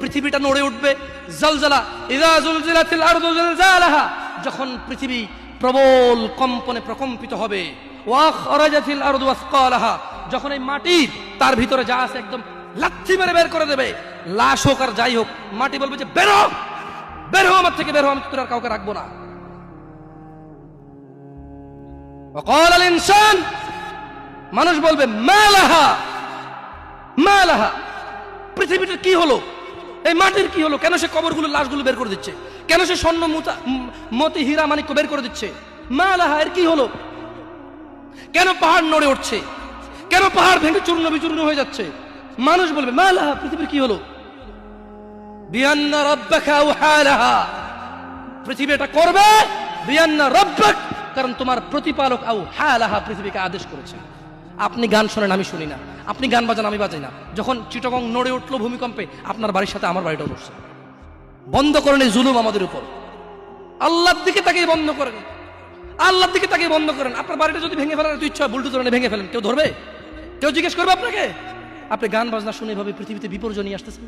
পৃথিবীটা নড়ে উঠবে জলজলা ইদা জুলজিলাতিল আরদু জিলজালাহা যখন পৃথিবী প্রবল কম্পনে প্রকম্পিত হবে ওয়াখরাজাতিল আরদু আসকালাহা যখন এই মাটি তার ভিতরে যা আছে একদম লাথি মেরে বের করে দেবে লাশ হোক আর যাই হোক মাটি বলবে যে বেরো বের হো আমার থেকে বের হো আমি তোর আর কাউকে রাখবো না وقال الانسان মানুষ বলবে মালাহা মালাহা পৃথিবীটার কি হলো এই মাটির কি হলো? কেন সে কবরগুলো লাশগুলো বের করে দিচ্ছে? কেন সে স্বর্ণ মুতা হীরা মানিক্য বের করে দিচ্ছে? মালাহা এর কি হলো? কেন পাহাড় নড়ে উঠছে? কেন পাহাড় ভেঙে চূর্ণ বিচূর্ণ হয়ে যাচ্ছে? মানুষ বলবে মালাহা পৃথিবীর কি হলো? বিয়ান্না রাব্বাকা আউহালাহা পৃথিবী এটা করবে, বিয়ান্না রব্বাক, কারণ তোমার প্রতিপালক আউ হালাহা পৃথিবীকে আদেশ করেছে। আপনি গান শোনেন, আমি শুনি না। আপনি গান বাজান, আমি বাজাই না। যখন চিটগং নড়ে উঠল ভূমিকম্পে, আপনার বাড়ির সাথে আমার বাড়িটাও নড়ছে। বন্ধ করেন এই জুলুম আমাদের উপর। আল্লাহর দিকে তাকে বন্ধ করেন। আল্লাহর দিকে তাকে বন্ধ করেন। আপনার বাড়িটা যদি ভেঙে ফেলার ইচ্ছা বুলটু ধরনের ভেঙে ফেলেন। কেউ ধরবে? কেউ জিজ্ঞেস করবে আপনাকে? আপনি গান বাজনা শুনে এভাবে পৃথিবীতে বিপর্যয় নিয়ে আসতেছেন?